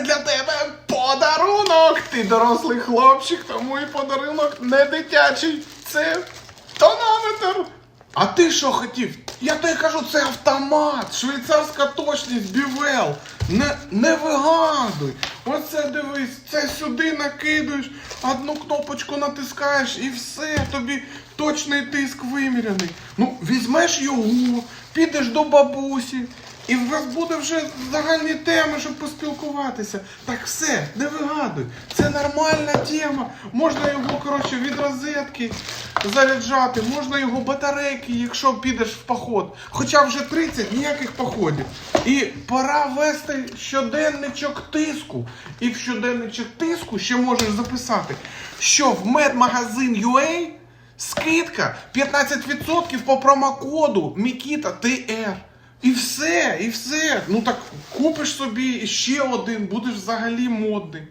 для тебе подарунок. Ти дорослий хлопчик, тому і подарунок не дитячий. Це тонометр. А ти що хотів? Я тобі кажу, це автомат, швейцарська точність, бівел. Не, не вигадуй. Оце дивись, це сюди накидуєш, одну кнопочку натискаєш і все, тобі точний тиск виміряний. Ну, візьмеш його, підеш до бабусі, і в вас буде вже загальні теми, щоб поспілкуватися. Так все, не вигадуй. Це нормальна тема. Можна його, коротше, від розетки заряджати, можна його батарейки, якщо підеш в поход. Хоча вже 30 ніяких походів. І пора вести щоденничок тиску. І в щоденничок тиску ще можеш записати, що в медмагазин UA скидка 15% по промокоду Мікіта ТР. І все, і все. Ну так купиш собі ще один, будеш взагалі модний.